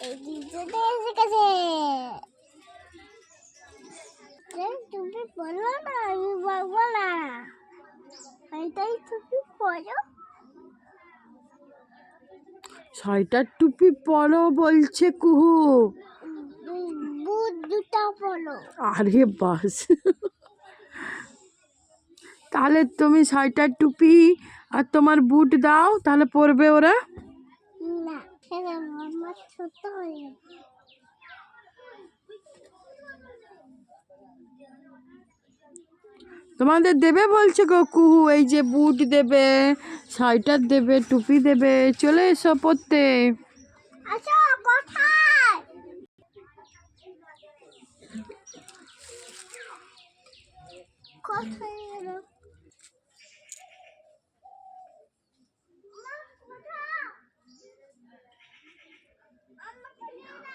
এদিকে দেখা এই তুমি বলো না আমি বলব না এটাই তুমি পড়ো ছয়টা টুপি পরো বলছে কুহু। আরে বাস। তাহলে তুমি ছয়টা টুপি আর তোমার বুট দাও তাহলে পরবে ওরা। তোমাদের দেবে বলছে গো কুহু এই যে বুট দেবে সোয়েটার দেবে টুপি দেবে চলে এসো পড়তে। আচ্ছা কোথায়? 我退了。